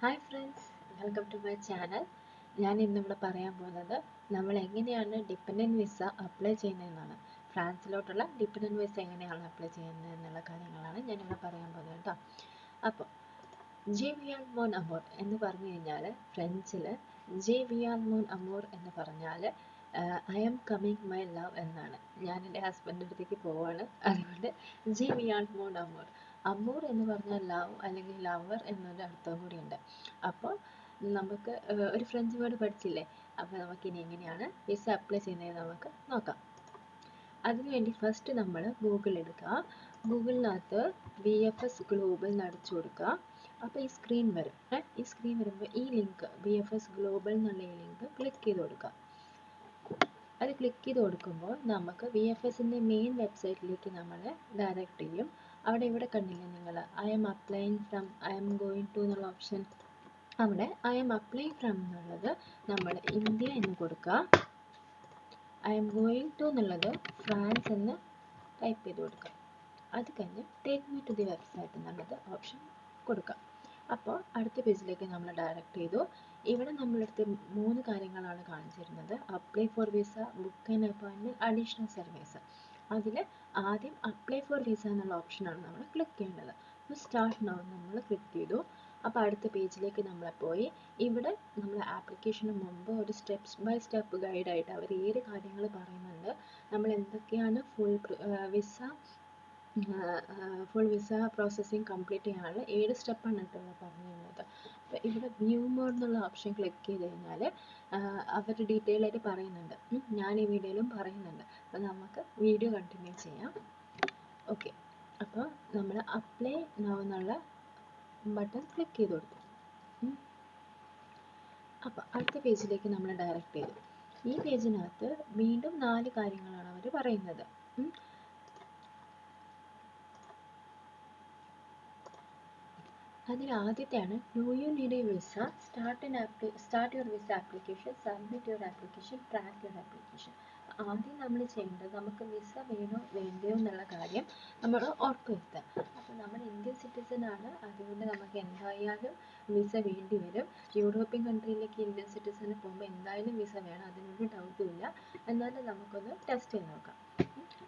Hi friends welcome to my channel ഞാൻ ഇന്നിവിടെ പറയാൻ പോകുന്നത് നമ്മൾ എങ്ങനെയാണ് ഡിപ്പെൻഡന്റ് വിസ അപ്ലൈ ചെയ്യുന്നതെന്നാണ്. ഫ്രാൻസിലോട്ടുള്ള ഡിപ്പെൻഡന്റ് വിസ എങ്ങനെയാണ് അപ്ലൈ ചെയ്യുന്നത് എന്നുള്ള കാര്യങ്ങളാണ് ഞാനിവിടെ പറയാൻ പോകുന്നത് കേട്ടോ. അപ്പോൾ ജെ വിയാൻ മോൻ അമോർ എന്ന് പറഞ്ഞു കഴിഞ്ഞാൽ ഫ്രഞ്ചിൽ ജെ വിയാൻ മോൻ അമോർ എന്ന് പറഞ്ഞാൽ I am coming my love എന്നാണ്. ഞാൻ എന്റെ ഹസ്ബൻഡിന്റെ അടുത്തേക്ക് പോവാണ്. അതുകൊണ്ട് ജെ വിയാൻ മോൻ അമോർ അമൂർ എന്ന് പറഞ്ഞാൽ ലവ് അല്ലെങ്കിൽ ലവർ എന്നൊരു അർത്ഥം കൂടിയുണ്ട്. അപ്പോൾ നമുക്ക് ഒരു ഫ്രഞ്ച് വേർഡ് പഠിച്ചില്ലേ? അപ്പോൾ നമുക്ക് ഇനി എങ്ങനെയാണ് വിസ അപ്ലൈ ചെയ്യുന്നത് നമുക്ക് നോക്കാം. അതിനുവേണ്ടി ഫസ്റ്റ് നമ്മൾ ഗൂഗിൾ എടുക്കുക. ഗൂഗിളിനകത്ത് വി എഫ് എസ് ഗ്ലോബൽ അടിച്ചു കൊടുക്കുക. അപ്പോൾ ഈ സ്ക്രീൻ വരും. ഈ സ്ക്രീൻ വരുമ്പോൾ ഈ link V F S global എന്നുള്ള ഈ ലിങ്ക് ക്ലിക്ക് ചെയ്ത് കൊടുക്കുക. അത് ക്ലിക്ക് ചെയ്ത് കൊടുക്കുമ്പോൾ നമുക്ക് വി എഫ് എസിന്റെ മെയിൻ വെബ്സൈറ്റിലേക്ക് നമ്മളെ ഡയറക്റ്റ് ചെയ്യും. അവിടെ ഇവിടെ കണ്ടില്ലേ നിങ്ങൾ I'm applying from I'm going to എന്നുള്ള ഓപ്ഷൻ അവിടെ ഐ എം അപ്ലൈയിങ് ഫ്രം എന്നുള്ളത് നമ്മൾ ഇന്ത്യ എന്ന് കൊടുക്കുക. ഐ എം ഗോയിങ് ടു എന്നുള്ളത് ഫ്രാൻസ് എന്ന് ടൈപ്പ് ചെയ്ത് കൊടുക്കുക. അത് കഴിഞ്ഞ് take me to the website എന്നുള്ളത് ഓപ്ഷൻ കൊടുക്കുക. അപ്പോൾ അടുത്ത പേജിലേക്ക് നമ്മൾ ഡയറക്റ്റ് ചെയ്തു. ഇവിടെ നമ്മളടുത്ത് മൂന്ന് കാര്യങ്ങളാണ് കാണിച്ചിരുന്നത്. Apply for visa book and അപ്പോയിൻമെന്റ് additional service അതിൽ ആദ്യം അപ്ലൈ ഫോർ വിസ എന്നുള്ള ഓപ്ഷനാണ് നമ്മൾ ക്ലിക്ക് ചെയ്യേണ്ടത്. അപ്പോൾ സ്റ്റാർട്ട് നൗ നമ്മൾ ക്ലിക്ക് ചെയ്തു. അപ്പോൾ അടുത്ത പേജിലേക്ക് നമ്മൾ പോയി. ഇവിടെ നമ്മൾ ആപ്ലിക്കേഷന് മുമ്പ് ഒരു സ്റ്റെപ്സ് ബൈ സ്റ്റെപ്പ് ഗൈഡായിട്ട് അവർ ഏത് കാര്യങ്ങൾ പറയുന്നുണ്ട് നമ്മൾ എന്തൊക്കെയാണ് full visa full visa processing complete ചെയ്യാനുള്ള ഏഴ് സ്റ്റെപ്പാണ് കേട്ടോ പറഞ്ഞു തരുന്നത് അപ്പോൾ ഇവിടെ വ്യൂ മോഡ് എന്നുള്ള ഓപ്ഷൻ ക്ലിക്ക് ചെയ്ത് കഴിഞ്ഞാൽ അവർ ഡീറ്റെയിൽ ആയിട്ട് പറയുന്നുണ്ട്. ഞാൻ ഈ വീഡിയോയിലും പറയുന്നുണ്ട്. അപ്പോൾ നമുക്ക് വീഡിയോ കണ്ടിന്യൂ ചെയ്യാം. ഓക്കെ അപ്പോൾ നമ്മൾ അപ്ലൈ എന്നുള്ള ബട്ടൺ ക്ലിക്ക് ചെയ്ത് കൊടുത്തു. അപ്പോൾ അടുത്ത പേജിലേക്ക് നമ്മൾ ഡയറക്റ്റ് ചെയ്തു. ഈ പേജിനകത്ത് വീണ്ടും നാല് കാര്യങ്ങളാണ് അവർ പറയുന്നത്. അതിൽ ആദ്യത്തെയാണ് do you need a visa start an appli start your visa application submit your application track your application ആദ്യം നമ്മൾ ചെയ്യേണ്ടത് നമുക്ക് വിസ വേണോ വേണ്ടയോ എന്നുള്ള കാര്യം നമ്മൾ ഉറപ്പുവരുത്തുക അപ്പോൾ നമ്മൾ ഇന്ത്യൻ സിറ്റിസൺ ആണ്. അതുകൊണ്ട് നമുക്ക് എന്തായാലും വിസ വേണ്ടി വരും. യൂറോപ്യൻ കൺട്രിയിലേക്ക് ഇന്ത്യൻ സിറ്റിസന് പോകുമ്പോൾ എന്തായാലും വിസ വേണം. അതിനൊരു ഡൗട്ടും ഇല്ല. എന്നാലും നമുക്കൊന്ന് ടെസ്റ്റ് ചെയ്ത് നോക്കാം.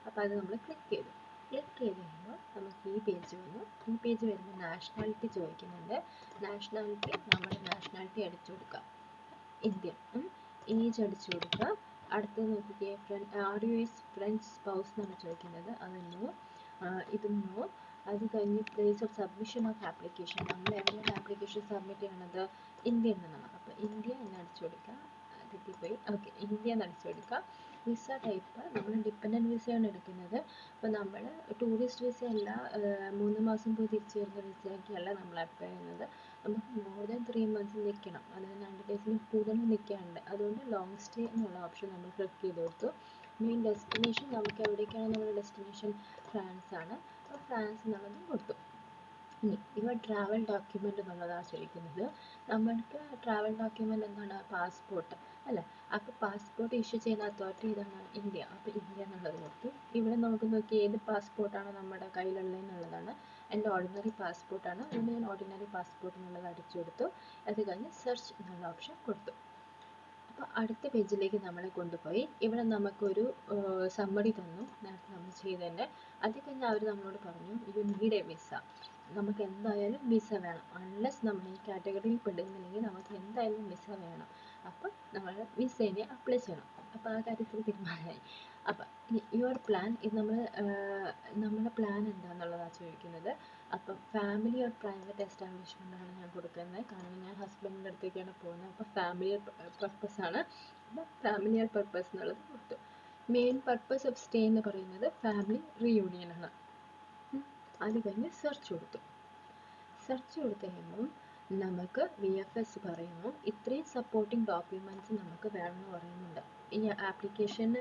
അപ്പോൾ അത് നമ്മൾ ക്ലിക്ക് ചെയ്തു. ക്ലിക്ക് ചെയ്ത് കഴിയുമ്പോൾ നമുക്ക് ഈ പേജ് വന്നു ഈ പേജ് വരുമ്പോൾ നാഷണാലിറ്റി ചോദിക്കുന്നുണ്ട്. നാഷണാലിറ്റി നമ്മൾ നാഷണാലിറ്റി അടിച്ചു കൊടുക്കുക ഇന്ത്യൻ ഏജ് അടിച്ചു കൊടുക്കുക അടുത്തത് നോക്കിക്കേ front are you s French spouse എന്നാണ് ചോദിക്കുന്നത്. അത് നോ ഇത് നോ അത് കഴിഞ്ഞ് place of submission of application നമ്മൾ എവിടെയാണ് ആപ്ലിക്കേഷൻ സബ്മിറ്റ് ചെയ്യണത്? ഇന്ത്യ എന്നാണ് അപ്പോൾ ഇന്ത്യ എന്ന് അടിച്ചു കൊടുക്കുക തെറ്റിപ്പോയി. ഓക്കെ ഇന്ത്യ എന്ന് അടിച്ചു കൊടുക്കുക വിസ ടൈപ്പ് നമ്മൾ ഡിപ്പെൻഡന്റ് വിസയാണ് എടുക്കുന്നത്. അപ്പോൾ നമ്മൾ ടൂറിസ്റ്റ് വിസ അല്ല മൂന്ന് മാസം പോയി തിരിച്ചു വരുന്ന വിസയൊക്കെയല്ല നമ്മൾ അപ്ലൈ ചെയ്യുന്നത്. നമുക്ക് മോർ ദാൻ ത്രീ മന്ത്സ് നിൽക്കണം അതായത് നയന്റി ഡേയ്സിന് കൂടുതൽ നിൽക്കാനുണ്ട് അതുകൊണ്ട് ലോങ് സ്റ്റേ എന്നുള്ള ഓപ്ഷൻ നമ്മൾ ക്ലിക്ക് ചെയ്ത് കൊടുത്തു. മെയിൻ ഡെസ്റ്റിനേഷൻ നമുക്ക് എവിടേക്കാണ് നമ്മുടെ ഡെസ്റ്റിനേഷൻ ഫ്രാൻസ് ആണ്. അപ്പോൾ ഫ്രാൻസ് എന്നുള്ളത് കൊടുത്തു. ഇനി ഇവ ട്രാവൽ ഡോക്യുമെന്റ് എന്നുള്ളതാണ് ചോദിക്കുന്നത്. നമ്മൾക്ക് ട്രാവൽ ഡോക്യുമെന്റ് എന്താണ്? പാസ്പോർട്ട് അല്ലേ? അപ്പോൾ പാസ്പോർട്ട് ഇഷ്യൂ ചെയ്യുന്ന അതോറിറ്റി ഇതാണ് ഇന്ത്യ. അപ്പോൾ ഇന്ത്യ എന്നുള്ളത് കൊടുത്തു ഇവിടെ നമുക്ക് നോക്കി ഏത് പാസ്പോർട്ടാണ് നമ്മുടെ കയ്യിലുള്ളത് എന്നുള്ളതാണ് എന്റെ ഓർഡിനറി പാസ്പോർട്ടാണ് അതുകൊണ്ട് ഞാൻ ഓർഡിനറി പാസ്പോർട്ട് എന്നുള്ളത് അടിച്ചു കൊടുത്തു. അത് കഴിഞ്ഞ് സെർച്ച് എന്നുള്ള ഓപ്ഷൻ കൊടുത്തു. അപ്പോൾ അടുത്ത പേജിലേക്ക് നമ്മളെ കൊണ്ടുപോയി. ഇവിടെ നമുക്കൊരു സമ്മറി തന്നു. നേരത്തെ നമ്മൾ ചെയ്തതിന്റെ. അത് കഴിഞ്ഞ് അവർ നമ്മളോട് പറഞ്ഞു യു നീഡ് എ വിസ നമുക്ക് എന്തായാലും വിസ വേണം. അൺലെസ് നമ്മൾ ഈ കാറ്റഗറിയിൽ പെടുന്നില്ലെങ്കിൽ നമുക്ക് എന്തായാലും വിസ വേണം. അപ്പോൾ നമ്മൾ വിസേനെ അപ്ലൈ ചെയ്യണം. അപ്പോൾ ആ കാര്യത്തിൽ തീരുമാനമായി. അപ്പം യുവർ പ്ലാൻ ഇത് നമ്മൾ നമ്മുടെ പ്ലാൻ എന്താണെന്നുള്ളതാണ് ചോദിക്കുന്നത്. അപ്പം ഫാമിലി ഓർ പ്രൈവറ്റ് എസ്റ്റാബ്ലിഷ്മെന്റാണ് ഞാൻ കൊടുക്കുന്നത്. കാരണം ഞാൻ ഹസ്ബൻഡിന്റെ അടുത്തേക്കാണ് പോകുന്നത്. അപ്പോൾ ഫാമിലി പർപ്പസ് ആണ്. അപ്പോൾ ഫാമിലി പർപ്പസ് എന്നുള്ളത് കൊടുത്തു. മെയിൻ പർപ്പസ് ഓഫ് സ്റ്റേ എന്ന് പറയുന്നത് ഫാമിലി റീയൂണിയൻ ആണ്. അത് കഴിഞ്ഞ് സെർച്ച് കൊടുത്തു. സെർച്ച് കൊടുത്തു കഴിയുമ്പോൾ നമുക്ക് വി എഫ് എസ് പറയുന്നു. ഇത്രയും സപ്പോർട്ടിംഗ് ഡോക്യുമെന്റ്സ് നമുക്ക് വേണമെന്ന് പറയുന്നുണ്ട്. ഈ ആപ്ലിക്കേഷന്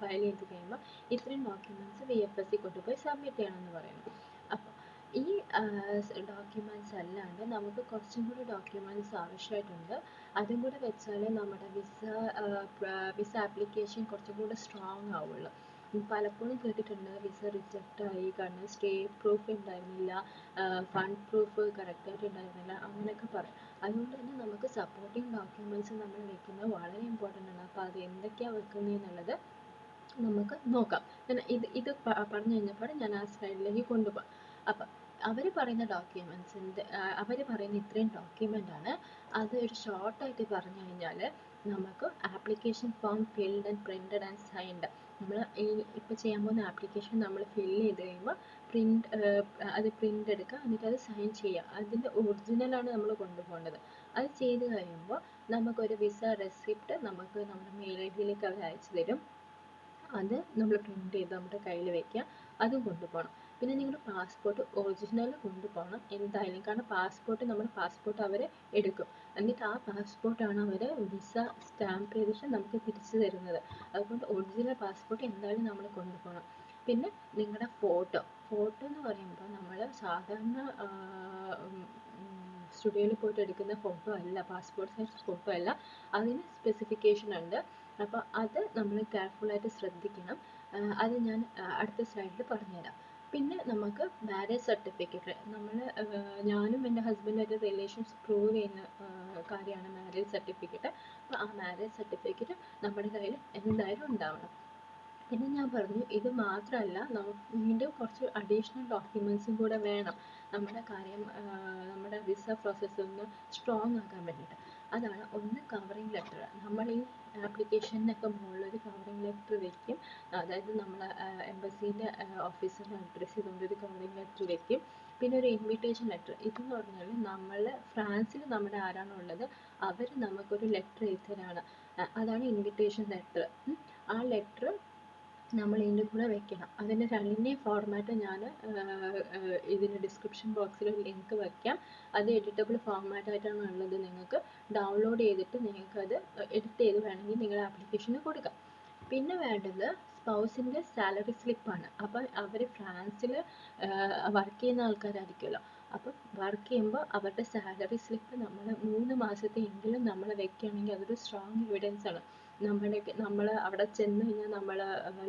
ഫയൽ ചെയ്ത് കഴിയുമ്പോൾ ഇത്രയും ഡോക്യുമെന്റ്സ് വി എഫ് എസ് കൊണ്ടുപോയി സബ്മിറ്റ് ചെയ്യണമെന്ന് പറയുന്നു. അപ്പോൾ ഈ ഡോക്യുമെന്റ്സ് അല്ലാണ്ട് നമുക്ക് കുറച്ചും കൂടി ഡോക്യുമെന്റ്സ് ആവശ്യമായിട്ടുണ്ട്. അതും കൂടെ വെച്ചാലേ നമ്മുടെ വിസ വിസ ആപ്ലിക്കേഷൻ കുറച്ചും കൂടി സ്ട്രോങ് ആവുള്ളൂ. പലപ്പോഴും കേട്ടിട്ടുണ്ട്. വിസ റിജക്റ്റ് ആയി. കാരണം സ്റ്റേ പ്രൂഫ് ഉണ്ടായിരുന്നില്ല. ഫണ്ട് പ്രൂഫ് കറക്റ്റായിട്ട് ഉണ്ടായിരുന്നില്ല. അങ്ങനെയൊക്കെ പറയും അതുകൊണ്ട് തന്നെ നമുക്ക് സപ്പോർട്ടിങ് ഡോക്യുമെന്റ്സ് നമ്മൾ വെക്കുന്നത് വളരെ ഇമ്പോർട്ടന്റ് ആണ്. അപ്പോൾ അത് എന്തൊക്കെയാണ് വെക്കുന്നതെന്നുള്ളത് നമുക്ക് നോക്കാം. ഞാൻ ഇത് ഇത് പറഞ്ഞു കഴിഞ്ഞപ്പോൾ ഞാൻ ആ സ്ലൈഡിലേക്ക് കൊണ്ടുപോകാം അപ്പം അവർ പറയുന്ന ഡോക്യുമെൻസിന്റെ അവർ പറയുന്ന ഇത്രയും document ആണ്. അത് ഒരു ഷോർട്ടായിട്ട് പറഞ്ഞു കഴിഞ്ഞാൽ നമുക്ക് application form filled and printed and signed നമ്മൾ ഈ ഇപ്പോൾ ചെയ്യാൻ പോകുന്ന ആപ്ലിക്കേഷൻ നമ്മൾ ഫില്ല് ചെയ്ത് കഴിയുമ്പോൾ പ്രിന്റ് അത് പ്രിന്റ് എടുക്കുക. എന്നിട്ട് അത് സൈൻ ചെയ്യുക. അതിന്റെ ഒറിജിനലാണ് നമ്മൾ കൊണ്ടുപോകേണ്ടത് അത് ചെയ്ത് കഴിയുമ്പോൾ നമുക്കൊരു വിസ റെസിപ്റ്റ് നമുക്ക് നമ്മുടെ മെയിൽ ഐ ഡിയിലേക്ക് അവർ അയച്ചു തരും. അത് നമ്മൾ പ്രിന്റ് ചെയ്ത് നമ്മുടെ കയ്യിൽ വെക്കുക. അതും കൊണ്ടുപോകണം. പിന്നെ നിങ്ങളുടെ പാസ്പോർട്ട് ഒറിജിനൽ കൊണ്ടുപോകണം. എന്തായാലും കാരണം പാസ്പോർട്ട് നമ്മുടെ പാസ്പോർട്ട് അവർ എടുക്കും. എന്നിട്ട് ആ പാസ്പോർട്ടാണ് അവർ വിസ സ്റ്റാമ്പ് ചെയ്തിട്ട് നമുക്ക് തിരിച്ചു തരുന്നത്. അതുകൊണ്ട് ഒറിജിനൽ പാസ്പോർട്ട് എന്തായാലും നമ്മൾ കൊണ്ടുപോകണം. പിന്നെ നിങ്ങളുടെ ഫോട്ടോ ഫോട്ടോ എന്ന് പറയുമ്പോൾ നമ്മൾ സാധാരണ സ്റ്റുഡിയോയിൽ പോയിട്ട് എടുക്കുന്ന ഫോട്ടോ അല്ല പാസ്പോർട്ട് സൈസ് ഫോട്ടോ അല്ല. അതിന് സ്പെസിഫിക്കേഷൻ ഉണ്ട്. അപ്പോൾ അത് നമ്മൾ ആയിട്ട് ശ്രദ്ധിക്കണം. അത് ഞാൻ അടുത്ത സ്ലൈഡിൽ പറഞ്ഞുതരാം. പിന്നെ നമുക്ക് മാരേജ് സർട്ടിഫിക്കറ്റ് നമ്മൾ ഞാനും എന്റെ ഹസ്ബൻഡായിട്ട് റിലേഷൻസ് പ്രൂവ് ചെയ്യുന്ന കാര്യമാണ് മാരേജ് സർട്ടിഫിക്കറ്റ് അപ്പോൾ ആ മാരേജ് സർട്ടിഫിക്കറ്റ് നമ്മുടെ കയ്യിൽ എന്തായാലും ഉണ്ടാവണം. പിന്നെ ഞാൻ പറഞ്ഞു ഇത് മാത്രമല്ല നമുക്ക് വീണ്ടും കുറച്ച് അഡീഷണൽ ഡോക്യുമെൻസും കൂടെ വേണം. നമ്മുടെ കാര്യം നമ്മുടെ വിസ പ്രോസസ്സ് ഒന്ന് സ്ട്രോങ് ആക്കാൻ വേണ്ടിയിട്ട്. അതാണ് ഒന്ന് കവറിങ് ലെറ്റർ നമ്മൾ ഈ ആപ്ലിക്കേഷനൊക്കെ മുകളിലൊരു കവറിങ് ലെറ്റർ വെക്കും. അതായത് നമ്മൾ എംബസീന്റെ ഓഫീസിന് അഡ്രസ്സ് ചെയ്തുകൊണ്ട് ഒരു കവറിങ് ലെറ്റർ വെക്കും. പിന്നെ ഒരു ഇൻവിറ്റേഷൻ ലെറ്റർ ഇതെന്ന് പറഞ്ഞാൽ നമ്മൾ ഫ്രാൻസിൽ നമ്മുടെ ആരാണോ ഉള്ളത് അവർ നമുക്കൊരു ലെറ്റർ എഴുത്തരാണ്. അതാണ് ഇൻവിറ്റേഷൻ ലെറ്റർ ആ ലെറ്റർ നമ്മൾ ഇതിന്റെ കൂടെ വെക്കണം. അതിന്റെ രണ്ടിന്റെ ഫോർമാറ്റ് ഞാൻ ഇതിന്റെ ഡിസ്ക്രിപ്ഷൻ ബോക്സിൽ ഒരു ലിങ്ക് വയ്ക്കാം അത് എഡിറ്റബിൾ ഫോർമാറ്റ് ആയിട്ടാണ് ഉള്ളത്. നിങ്ങൾക്ക് ഡൗൺലോഡ് ചെയ്തിട്ട് നിങ്ങൾക്ക് അത് എഡിറ്റ് ചെയ്ത് വേണമെങ്കിൽ നിങ്ങളുടെ ആപ്ലിക്കേഷന് കൊടുക്കാം. പിന്നെ വേണ്ടത് സ്പൗസിന്റെ സാലറി സ്ലിപ്പാണ് അപ്പോൾ അവർ ഫ്രാൻസിൽ വർക്ക് ചെയ്യുന്ന ആൾക്കാരായിരിക്കുമല്ലോ. അപ്പം വർക്ക് ചെയ്യുമ്പോൾ അവരുടെ സാലറി സ്ലിപ്പ് നമ്മൾ മൂന്ന് മാസത്തെ എങ്കിലും നമ്മൾ വെക്കുകയാണെങ്കിൽ അതൊരു സ്ട്രോങ് എവിഡൻസ് ആണ്. നമ്മുടെ നമ്മൾ അവിടെ ചെന്ന് കഴിഞ്ഞാൽ നമ്മൾ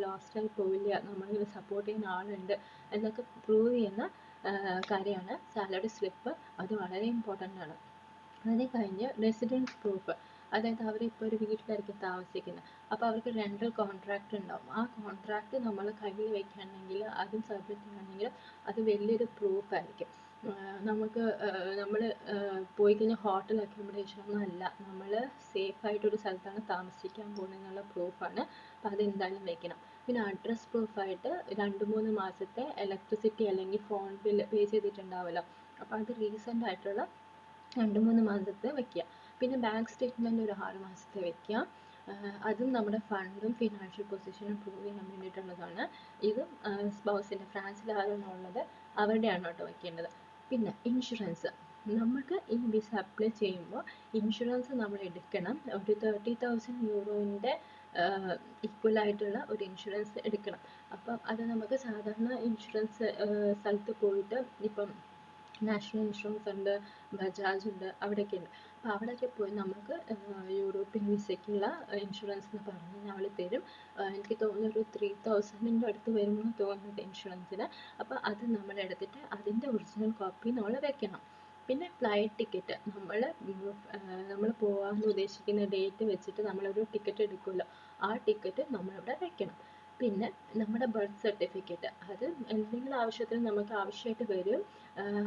ലോസ്റ്റായി പോവില്ല. നമ്മളെ സപ്പോർട്ട് ചെയ്യുന്ന ആളുണ്ട് എന്നൊക്കെ പ്രൂവ് ചെയ്യുന്ന കാര്യമാണ് സാലറി സ്ലിപ്പ് അത് വളരെ ഇമ്പോർട്ടന്റ് ആണ്. അത് കഴിഞ്ഞ് റെസിഡൻസ് പ്രൂഫ് അതായത് അവർ ഇപ്പോൾ ഒരു വീട്ടിലായിരിക്കും താമസിക്കുന്നത് അപ്പോൾ അവർക്ക് റെന്റൽ കോൺട്രാക്റ്റ് ഉണ്ടാവും. ആ കോൺട്രാക്റ്റ് നമ്മൾ കയ്യിൽ വെക്കുകയാണെങ്കിൽ അതും സബ്മിറ്റ് ചെയ്യുകയാണെങ്കിൽ അത് വലിയൊരു പ്രൂഫ് ആയിരിക്കും. ആഹ് നമുക്ക് നമ്മൾ പോയി കഴിഞ്ഞാൽ ഹോട്ടൽ അക്കോമഡേഷൻ ഒന്നും അല്ല നമ്മൾ സേഫ് ആയിട്ടൊരു സ്ഥലത്താണ് താമസിക്കാൻ പോകുന്നത് എന്നുള്ള പ്രൂഫാണ് അപ്പോൾ അത് എന്തായാലും വെക്കണം. പിന്നെ അഡ്രസ് പ്രൂഫായിട്ട് രണ്ട് മൂന്ന് മാസത്തെ ഇലക്ട്രിസിറ്റി അല്ലെങ്കിൽ ഫോൺ ബിൽ പേ ചെയ്തിട്ടുണ്ടാവുമല്ലോ. അപ്പോൾ അത് റീസെന്റ് ആയിട്ടുള്ള രണ്ട് മൂന്ന് മാസത്തെ വെക്കുക. പിന്നെ ബാങ്ക് സ്റ്റേറ്റ്മെന്റ് ഒരു ആറ് മാസത്തെ വെക്കുക. അതും നമ്മുടെ ഫണ്ടും ഫിനാൻഷ്യൽ പൊസിഷനും പ്രൂവ് ചെയ്യാൻ വേണ്ടിയിട്ടുള്ളതാണ്. ഇതും സ്പൗസിന്റെ ഫ്രാൻസിൽ ഉള്ളത് അവരുടെയാണ് കേട്ടോ വെക്കേണ്ടത്. പിന്നെ ഇൻഷുറൻസ് നമുക്ക് ഈ വിസ അപ്ലൈ ചെയ്യുമ്പോൾ ഇൻഷുറൻസ് നമ്മൾ എടുക്കണം. ഒരു തേർട്ടി തൗസൻഡ് യൂറോന്റെ ഈക്വൽ ആയിട്ടുള്ള ഒരു ഇൻഷുറൻസ് എടുക്കണം. അപ്പം അത് നമുക്ക് സാധാരണ ഇൻഷുറൻസ് സ്ഥലത്ത് പോയിട്ട് ഇപ്പം നാഷണൽ ഇൻഷുറൻസ് ഉണ്ട് ബജാജ് ഉണ്ട് അവിടെയൊക്കെ ഉണ്ട് അപ്പോൾ അവിടെയൊക്കെ പോയി നമുക്ക് യൂറോപ്യൻ വിസയ്ക്കുള്ള ഇൻഷുറൻസ് എന്ന് പറഞ്ഞ് അവൾ തരും. എനിക്ക് തോന്നുന്നു ഒരു ത്രീ തൗസൻഡിന്റെ അടുത്ത് വരുമെന്ന് തോന്നുന്നുണ്ട് ഇൻഷുറൻസിന് അപ്പോൾ അത് നമ്മൾ എടുത്തിട്ട് അതിന്റെ ഒറിജിനൽ കോപ്പി നമ്മൾ വെക്കണം. പിന്നെ ഫ്ലൈറ്റ് ടിക്കറ്റ് നമ്മൾ നമ്മൾ പോകാൻ ഉദ്ദേശിക്കുന്ന ഡേറ്റ് വെച്ചിട്ട് നമ്മളൊരു ടിക്കറ്റ് എടുക്കുമല്ലോ. ആ ടിക്കറ്റ് നമ്മളിവിടെ വെക്കണം. പിന്നെ നമ്മുടെ ബർത്ത് സർട്ടിഫിക്കറ്റ് അത് എന്തെങ്കിലും ആവശ്യത്തിന് നമുക്ക് ആവശ്യമായിട്ട് വരും.